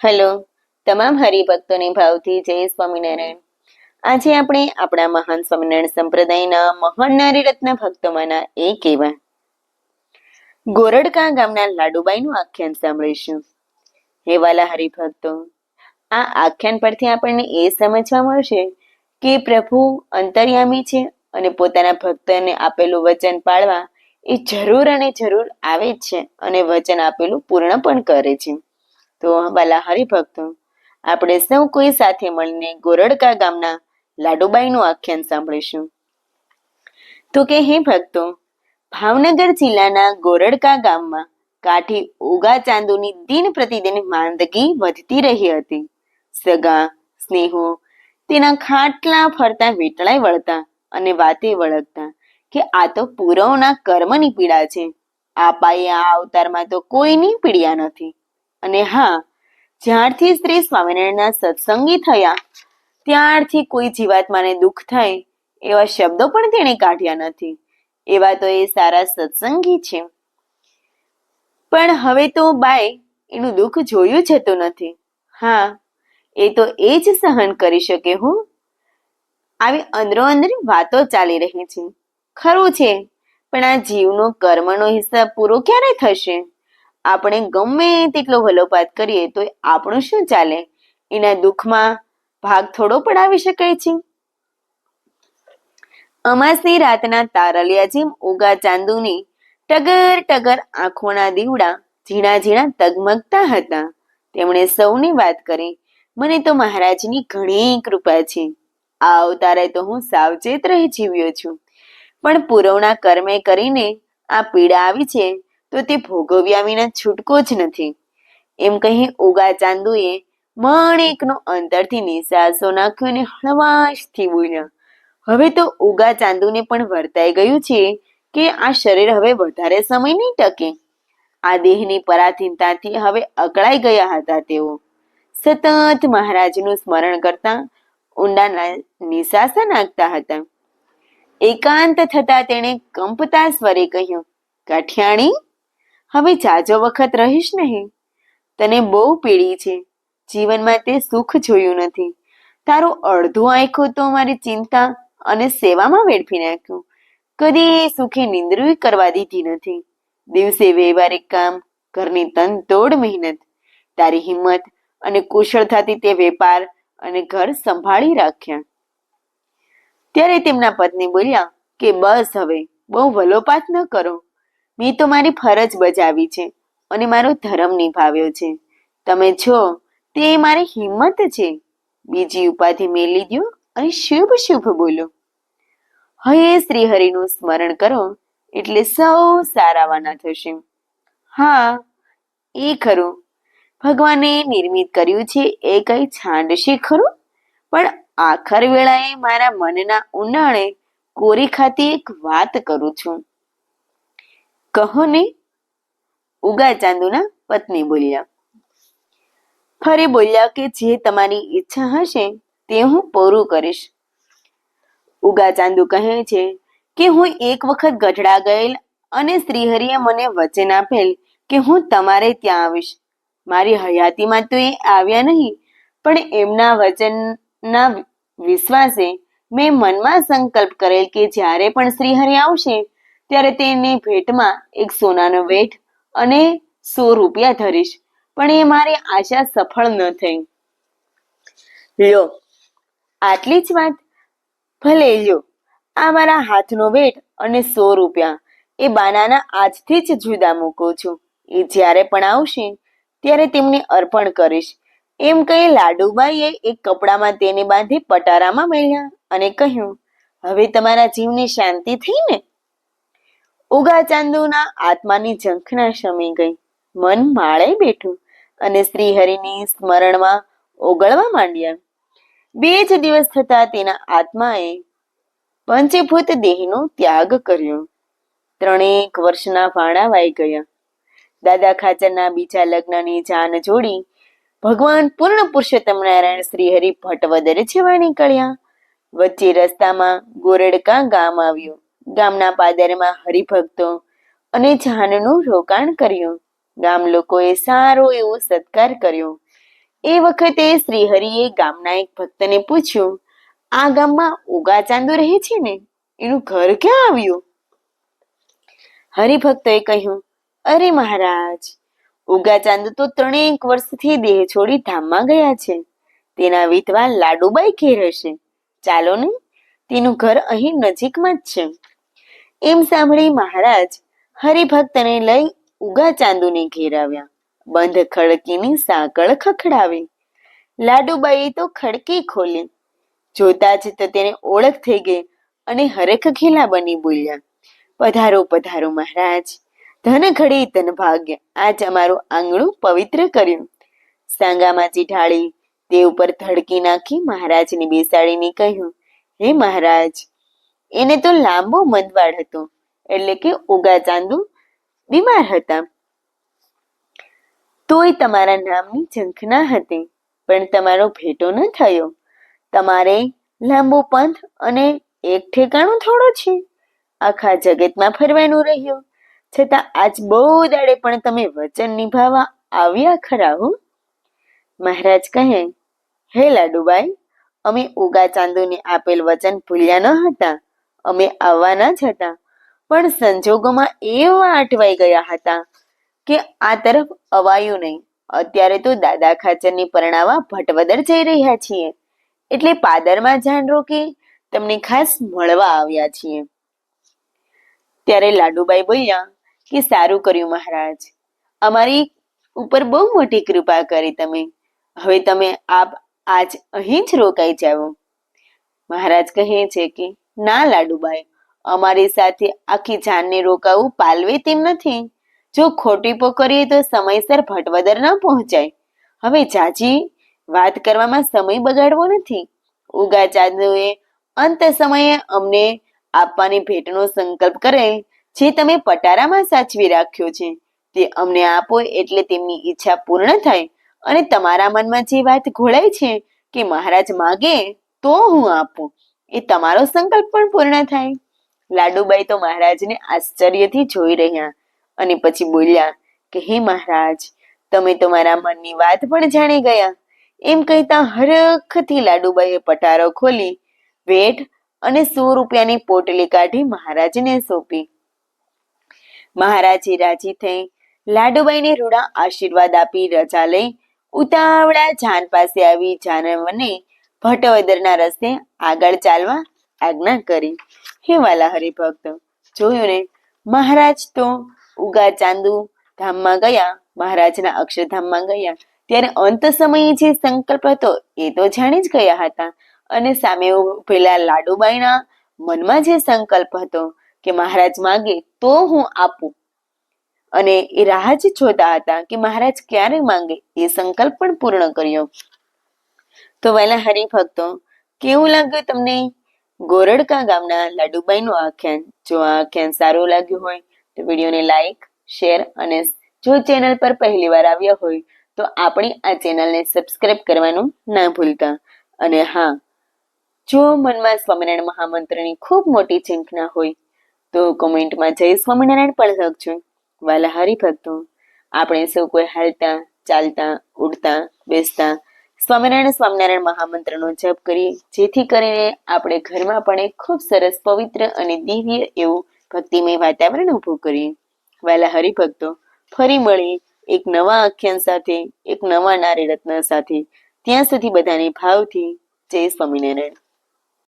Hello, તમામ હરિભક્તોને ભાવથી જય સ્વામિનારાયણ. આજે આપણે આપણા મહાન સ્વામિનારાયણ સંપ્રદાયના મહાન નારી રત્ન ભક્તોમાંના એક એવા ગોરડકા ગામના લાડુબાઈનું આખ્યાન સાંભળીશું. હે વાલા હરિભક્તો, આ આખ્યાન પરથી આપણને એ સમજવા મળશે કે પ્રભુ અંતર્યામી છે અને પોતાના ભક્તોને આપેલું વચન પાળવા એ જરૂર અને જરૂર આવે જ છે અને વચન આપેલું પૂર્ણ પણ કરે છે. તો વાલા હરિભક્તો આપણે સૌ કોઈ સાથે મળીને ગોરડકા ગામના લાડુબાઈનું આખ્યાન સાંભળીશું. તો કે હે ભક્તો, ભાવનગર જિલ્લાના ગોરડકા ગામમાં કાઠી ઉગા ચાંદુની દિન પ્રતિદિન માંદગી વધતી રહી હતી. સગા, સ્નેહો તેના ખાટલા ફરતા વીટળાઈ વળતા અને વાતે વળગતા કે આ તો પૂરવના કર્મની પીડા છે. આ પાયે આ અવતારમાં તો કોઈની પીડ્યા નથી. અને હા, જ્યારથી સ્ત્રી સ્વામિનારાયણના સત્સંગી થયા, ત્યારથી કોઈ જીવાત્માને દુઃખ થાય, એવા શબ્દો પણ તેણે કાઢ્યા નથી. એવા તો એ સારા સત્સંગી છે. પણ હવે તો બાય એનું દુઃખ જોયું જતું નથી. હા, એ તો એ જ સહન કરી શકે હું. આવી અંદરો અંદર વાતો ચાલી રહી છે. ખરું છે, પણ આ જીવનો કર્મનો હિસાબ પૂરો ક્યારે થશે? આપણે ગમે તેટલો વલોપાત કરીએ તો આપણું શું ચાલે? એના દુઃખમાં ભાગ થોડો પણ આવી શકાય છે. અમાસની રાતના તારલિયા જેમ ઉગા ચાંદુની ટગર ટગર આંખોના દીવડા ઝીણા ઝીણા તગમગતા હતા. તેમણે સૌની વાત કરી, મને તો મહારાજની ઘણી કૃપા છે. આ અવતારે તો હું સાવચેત રહી જીવ્યો છું. પણ પૂરવના કર્મે કરીને આ પીડા આવી છે તો તે ભોગવ્યા વિના છૂટકો જ નથી. એમ કહી ઉગા ચાંદુએ માણેકનો અંતરથી નિસાસો નાખ્યો અને હળવાશથી બોલ્યા, હવે તો ઉગા ચાંદુને પણ વર્તાઈ ગયું છે કે આ શરીર હવે વધારે સમય નહીં ટકે? આ દેહની પરાધીનતાથી હવે અકળાઈ ગયા હતા તેઓ. સતત મહારાજનું સ્મરણ કરતા ઊંડા નિસાસા નાખતા હતા. એકાંત થતા તેણે કંપતા સ્વરે કહ્યું, કાઠિયાણી હવે જાજો વખત રહીશ નહીં. તને બહુ પીડી છે. જીવનમાં તે સુખ જોયું નથી. તારું અડધું આંખો તો મારી ચિંતા અને સેવામાં વેડફી નાખ્યું. કદી સુખે નિંદ્રવી કરવા દીધી નથી. દિવસે વ્યવહારિક કામ, ઘરની તન તોડ મહેનત. તારી હિંમત અને કુશળતાથી તે વેપાર અને ઘર સંભાળી રાખ્યા. ત્યારે તેમના પત્ની બોલ્યા કે બસ હવે, બહુ વલોપાત ન કરો. મેં તો મારી ફરજ બજાવી છે અને મારો ધર્મ નિભાવ્યો છે. તમે છો, તે મારી હિંમત છે. બીજી ઉપાધિ મેલી દો અને શુભ શુભ બોલો. હયે શ્રીહરિનું સ્મરણ કરો, એટલે સૌ સારાવાના થશે. હા, એ ખરું. ભગવાને નિર્મિત કર્યું છે એ કઈ છાંડશે ખરું? પણ આખર વેળાએ મારા મનના ઉનાળે કોરી ખાતી એક વાત કરું છું. કહો ને ઉગા ચાંદુના પત્ની બોલ્યા. ફરી બોલ્યા કે જે તમારી ઈચ્છા હશે તે હું પૂરું કરીશ. ઉગા ચાંદુ કહે છે કે હું એક વખત ગઢડા ગયેલ અને શ્રીહરિએ મને વચન આપેલ કે હું તમારે ત્યાં આવીશ. મારી હયાતીમાં તો એ આવ્યા નહીં, પણ એમના વચનના વિશ્વાસે મેં મનમાં સંકલ્પ કરેલ કે જ્યારે પણ શ્રીહરિ આવશે ત્યારે તેની ભેટમાં એક સોનાનો વેઠ અને સો રૂપિયા ધરીશ. પણ એ મારી આશા સફળ ન થઈ. લ્યો, આટલી જ વાત? ભલે લ્યો, આ મારા હાથનો વેઠ અને સો રૂપિયા એ બાનાના આજથી જ જુદા મૂકું છું. એ જ્યારે પણ આવશે, ત્યારે તેમને અર્પણ કરીશ. એમ કહી લાડુબાઈએ એક કપડામાં તેને બાંધી પટારામાં મેળ્યા અને કહ્યું, હવે તમારા જીવની શાંતિ થઈ ને? ઉગા ચાંદુના આત્માની ઝંખના શમી ગઈ. મન માળે બેઠું અને શ્રીહરિની સ્મરણમાં ઓગળવા માંડ્યા. બે જ દિવસ થતા તેના આત્માએ પંચભૂત દેહનો ત્યાગ કર્યો. ત્રણેક વર્ષના ભાણા વાઈ ગયા. દાદા ખાચરના બીજા લગ્નની જાન જોડી ભગવાન પૂર્ણ પુરુષોત્તમ નારાયણ શ્રીહરિ હરિ ભટ્ટવદરે જેવા નીકળ્યા. વચ્ચે રસ્તામાં ગોરડકા ગામ આવ્યું. ગામના પાદરમાં હરિભક્તો અને જાનનું રોકાણ કર્યું. ગામ લોકોએ સારો એવો સત્કાર કર્યો. એ વખતે શ્રીહરિએ ગામના એક ભક્તને પૂછ્યું, આ ગામમાં ઉગા ચાંદો રહે છે ને? એનું ઘર ક્યાં આવ્યું? હરિભક્તોએ કહ્યું, અરે મહારાજ, ઉગા ચાંદુ તો ત્રણેક વર્ષથી દેહ છોડી ધામમાં ગયા છે. તેના વિધવા લાડુબાઈ ઘેર હશે. ચાલો ને, તેનું ઘર અહીં નજીકમાં જ છે. એમ સાંભળી મહારાજ હરિભક્તને લઈ ઉગા ચાંદુને ઘેર આવ્યા બંધ ખડકીની સાંકળ ખખડાવી. લાડુબાઈએ તો ખડકી ખોલી. જોતા જ તો તેને ઓળખ થઈ ગઈ અને હરેખ ખીલા બની બોલ્યા. પધારો પધારો મહારાજ. ધન ઘડી, ધન ભાગ્ય. આજ અમારું આંગણું પવિત્ર કર્યું. સાંગામાં ઢાળી તે ઉપર ધડકી નાખી મહારાજને બેસાડીને કહ્યું, હે મહારાજ એને તો લાંબો મંદવાડ હતો, એટલે કે ઉગા ચાંદુ બીમાર હતા. તોય તમારા નામની ઝંખના હતી, પણ તમારો ભેટો ન થયો. તમારે લાંબો પંથ અને એક ઠેકાણું થોડો છે. આખા જગતમાં ફરવાનું રહ્યું. છતાં આજ બહુ દાડે પણ તમે વચન નિભાવવા આવ્યા ખરા હો? મહારાજ કહે, હે લાડુબાઈ, અમે ઉગા ચાંદુને આપેલ વચન ભૂલ્યા ન હતા. અમે આવવાના જ હતા પણ સંજોગોમાં એવા અટવાઈ ગયા હતા કે આ તરફ અવાયું નહીં. અત્યારે તો દાદા ખાચરની પરણાવા ભટવદર જઈ રહ્યા છીએ. એટલે પાદરમાં જાણ રોકી તમને ખાસ મળવા આવ્યા છીએ. ત્યારે લાડુબાઈ બોલ્યા કે સારું કર્યું મહારાજ. અમારી ઉપર બહુ મોટી કૃપા કરી તમે. હવે તમે આપ આજ અહીં જ રોકાઈ જાઓ. મહારાજ કહે છે કે ના લાડુબાઈ, અમારી સાથે આખી જાનને રોકાવું પાલવે તેમ નથી. જો ખોટીપો કરીએ તો સમયસર ભટવદર ન પહોંચાય. હવે જાજી, વાત કરવામાં સમય બગાડવો નથી. ઉગા ચાંદુએ અંત સમયે અમને આપવાની ભેટનો સંકલ્પ કરેલ, જે તમે પટારામાં સાચવી રાખ્યો છે. તે અમને આપો એટલે તેમની ઈચ્છા પૂર્ણ થાય અને તમારા મનમાં જે વાત ઘોળાય છે કે મહારાજ માગે, તો હું આપું. એ તમારો સંકલ્પ પણ પૂર્ણ થાય. લાડુબાઈ તો મહારાજને આશ્ચર્યથી જોઈ રહ્યા અને પછી બોલ્યા, કે હે મહારાજ, તમે તો મારા મનની વાત પણ જાણી ગયા. એમ કહેતા હરખથી લાડુબાઈએ પટારો ખોલી વેઠ અને સો રૂપિયાની પોટલી કાઢી મહારાજને સોંપી. મહારાજે રાજી થઈ લાડુબાઈને રૂડા આશીર્વાદ આપી રજા લઈ ઉતાવળા જાન પાસે આવી જાનવને ભટવદરના રસ્તે આગળ ચાલવા આજ્ઞા કરી. હે વાલા હરિભક્ત જોયું ને? મહારાજ તો ઉગા ચાંદુ ધામમાં ગયા, મહારાજના અક્ષરધામમાં ગયા. ત્યારે અંત સમયે જે સંકલ્પ હતો એ તો જાણી જ ગયા હતા. અને સામે પેલા લાડુબાઈના મનમાં જે સંકલ્પ હતો કે મહારાજ માગે તો હું આપું. અને એ રાહ જ જોતા હતા કે મહારાજ ક્યારે માંગે એ સંકલ્પ પણ પૂર્ણ કર્યો. તો વહેલા હરિભક્તો કેવું લાગ્યું તમને? ગોરડકા ગામના લાડુબાઈનું આખ્યાન? જો આ આખ્યાન સારું લાગ્યું હોય, તો વિડીયોને લાઈક, શેર અને જો ચેનલ પર પહેલી વાર આવ્યા હોય, તો આપણી આ ચેનલને સબસ્ક્રાઇબ કરવાનું ના ભૂલતા. અને હા, જો મનમાં સ્વામિનારાયણ મહામંત્રની ખૂબ મોટી ચિંતના હોય, તો કોમેન્ટમાં જય સ્વામિનારાયણ પણ લખજો. વાલા હરિભક્તો આપણે સૌ કોઈ હાલતા, ચાલતા, ઉડતા, બેસતા સ્વામિનારાયણ સ્વામિનારાયણ મહામંત્રનો જપ કરીએ જેથી કરીને આપણે ઘરમાં પણ એક ખૂબ સરસ પવિત્ર અને દિવ્ય એવું ભક્તિમય વાતાવરણ ઊભું કરીએ. વાલા હરિભક્તો, ફરી મળીએ એક નવા આખ્યાન સાથે, એક નવા નારી રત્ન સાથે. ત્યાં સુધી બધાને ભાવથી જય સ્વામિનારાયણ.